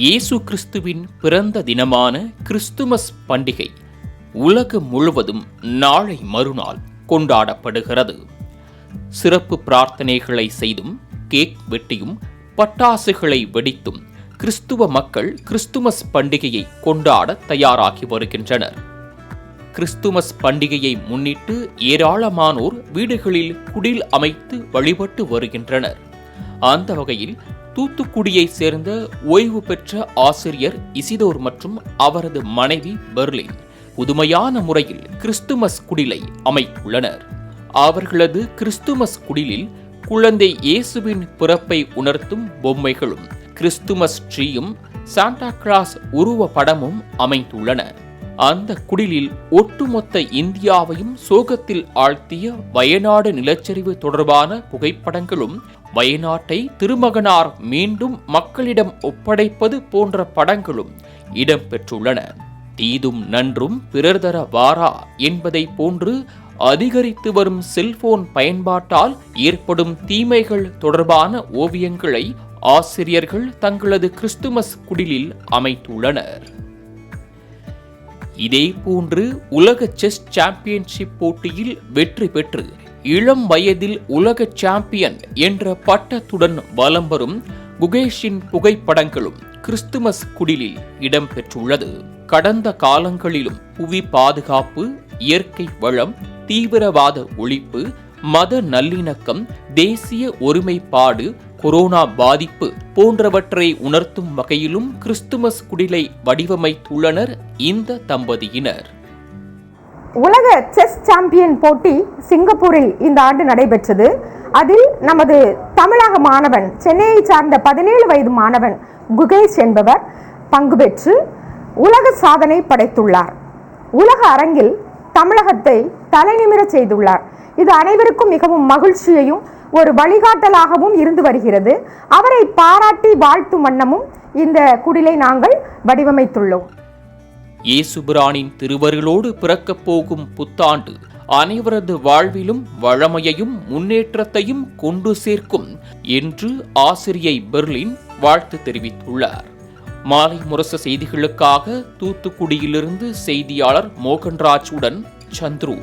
இயேசு கிறிஸ்துவின் பிறந்த தினமான கிறிஸ்துமஸ் பண்டிகை உலகம் முழுவதும் நாளை மறுநாள் கொண்டாடப்படுகிறது. சிறப்பு பிரார்த்தனைகளை செய்தும் கேக் வெட்டியும் பட்டாசுகளை வெடித்தும் கிறிஸ்துவ மக்கள் கிறிஸ்துமஸ் பண்டிகையை கொண்டாட தயாராகி வருகின்றனர். கிறிஸ்துமஸ் பண்டிகையை முன்னிட்டு ஏராளமானோர் வீடுகளில் குடில் அமைத்து வழிபட்டு வருகின்றனர். அந்த வகையில் தூத்துக்குடியை சேர்ந்த ஓய்வு பெற்ற ஆசிரியர் இசிதோர் மற்றும் அவரது மனைவி பெர்லின் புதுமையான முறையில் கிறிஸ்துமஸ் குடிலை அமைத்துள்ளனர். அவர்களது கிறிஸ்துமஸ் குடிலில் குழந்தை இயேசுவின் பிறப்பை உணர்த்தும் பொம்மைகளும் கிறிஸ்துமஸ் ட்ரீயும் சாண்டா கிளாஸ் உருவ படமும் அமைந்துள்ளன. அந்த குடிலில் ஒட்டுமொத்த இந்தியாவையும் சோகத்தில் ஆழ்த்திய வயநாடு நிலச்சரிவு தொடர்பான புகைப்படங்களும் வயநாட்டை திருமகனார் மீண்டும் மக்களிடம் ஒப்படைப்பது போன்ற படங்களும் இடம்பெற்றுள்ளன. தீதும் நன்றும் பிறர் தர வாரா என்பதை போன்று அதிகரித்து வரும் செல்போன் பயன்பாட்டால் ஏற்படும் தீமைகள் தொடர்பான ஓவியங்களை ஆசிரியர்கள் தங்களது கிறிஸ்துமஸ் குடிலில் அமைத்துள்ளனர். இதேபோன்று உலக செஸ் சாம்பியன்ஷிப் போட்டியில் வெற்றி பெற்று இளம் வயதில் உலக சாம்பியன் என்ற பட்டத்துடன் வலம் வரும் குகேஷின் புகைப்படங்களும் கிறிஸ்துமஸ் குடிலில் இடம்பெற்றுள்ளது. கடந்த காலங்களிலும் புவி பாதுகாப்பு இயற்கை வளம் தீவிரவாத ஒழிப்பு மத நல்லிணக்கம் தேசிய ஒருமைப்பாடு கொரோனா பாதிப்பு போன்றவற்றை உணர்த்தும் வகையிலும் கிறிஸ்துமஸ் குடிலை வடிவமைத்துள்ளனர் இந்த தம்பதியினர். உலக செஸ் சாம்பியன் போட்டி சிங்கப்பூரில் இந்த ஆண்டு நடைபெற்றது. அதில் நமது தமிழக மாணவன் சென்னையை சார்ந்த பதினேழு வயது மாணவன் குகேஷ் என்பவர் பங்கு பெற்று உலக சாதனை படைத்துள்ளார். உலக அரங்கில் தமிழகத்தை தலைநிமிர செய்துள்ளார். இது அனைவருக்கும் மிகவும் மகிழ்ச்சியையும் ஒரு வழிகாட்டலாகவும் இருந்து வருகிறது. அவரை பாராட்டி வாழ்த்தும் வண்ணமும் இந்த குடிலை நாங்கள் வடிவமைத்துள்ளோம். இயேசுபிரானின் திருவருளோடு பிறக்கப் போகும் புத்தாண்டு அனைவரது வாழ்விலும் வளமையையும் முன்னேற்றத்தையும் கொண்டு சேர்க்கும் என்று ஆசிரியை பெர்லின் வாழ்த்து தெரிவித்துள்ளார். மாலை முரச செய்திகளுக்காக தூத்துக்குடியிலிருந்து செய்தியாளர் மோகன்ராஜ் உடன் சந்துரு.